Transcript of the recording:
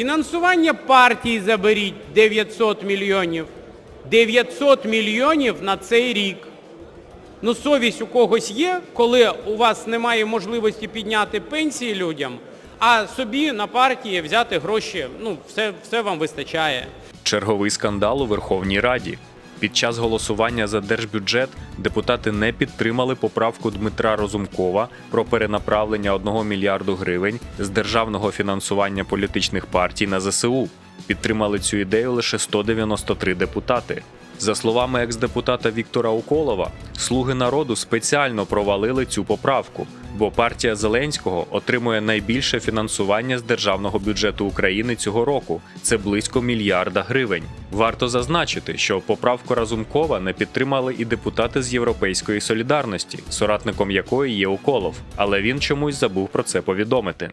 Фінансування партії заберіть 900 мільйонів. 900 мільйонів на цей рік. Ну, совість у когось є, коли у вас немає можливості підняти пенсії людям, а собі на партії взяти гроші, ну, все, все вам вистачає. Черговий скандал у Верховній Раді. Під час голосування за держбюджет депутати не підтримали поправку Дмитра Розумкова про перенаправлення 1 мільярду гривень з державного фінансування політичних партій на ЗСУ. Підтримали цю ідею лише 193 депутати. За словами екс-депутата Віктора Уколова, слуги народу спеціально провалили цю поправку, бо партія Зеленського отримує найбільше фінансування з державного бюджету України цього року це близько мільярда гривень. Варто зазначити, що поправку Разумкова не підтримали і депутати з Європейської солідарності, соратником якої є Уколов, але він чомусь забув про це повідомити.